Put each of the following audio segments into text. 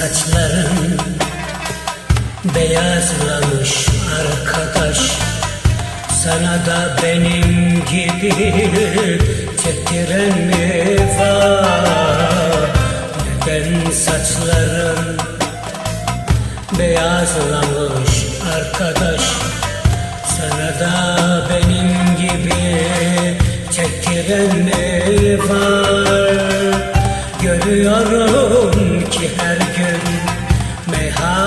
saçların beyazlamış arkadaş. Sana da benim gibi çektiren mi var Neden saçların beyazlamış arkadaş? Sana da benim gibi çektiren mi var Görüyorum ki her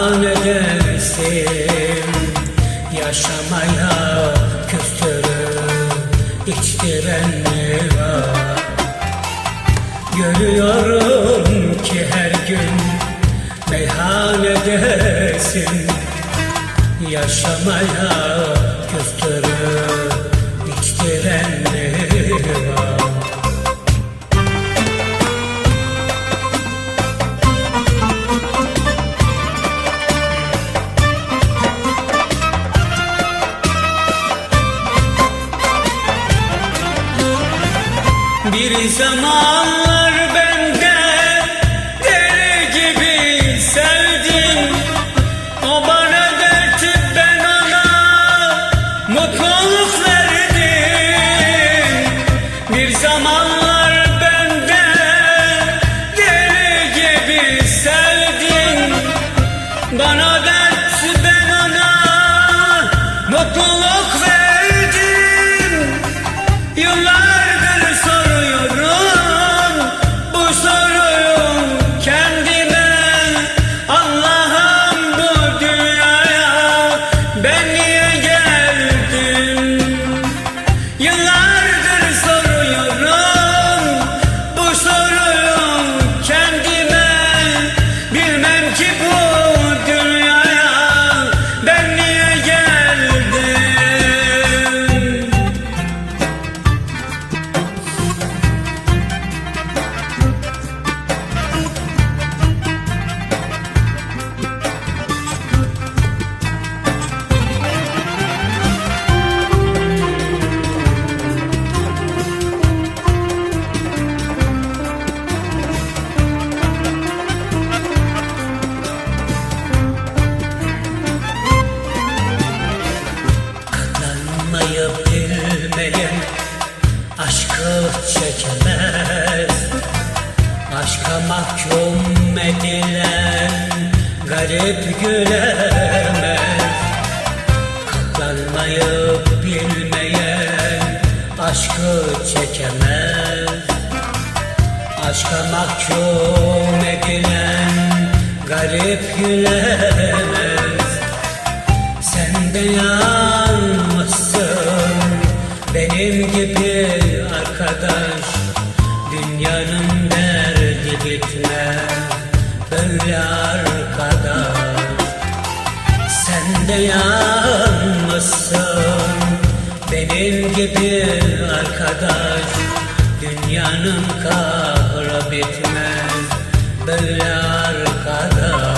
meyhanedesin Yaşamaya küstürüp içtiren mi var? Görüyorum ki her gün meyhanedesin. Yaşamaya Bir zamanlar ben de deli gibi sevdim. O bana dertti ben ona mutluluk verdim. Bir zamanlar ben de deli gibi sevdim. Bana dertti ben ona mutluluk verdim Aşka mahkum edilen garip gülemez. Katlanmayı bilmeyen aşkı çekemez. Aşka mahkum edilen garip gülemez. Sen de yanmışsın benim gibi arkadaş. Dünyanın derdi bitmez böyle arkadaş Sen de yanmışsın benim gibi arkadaş. Dünyanın kahrı bitmez böyle arkadaş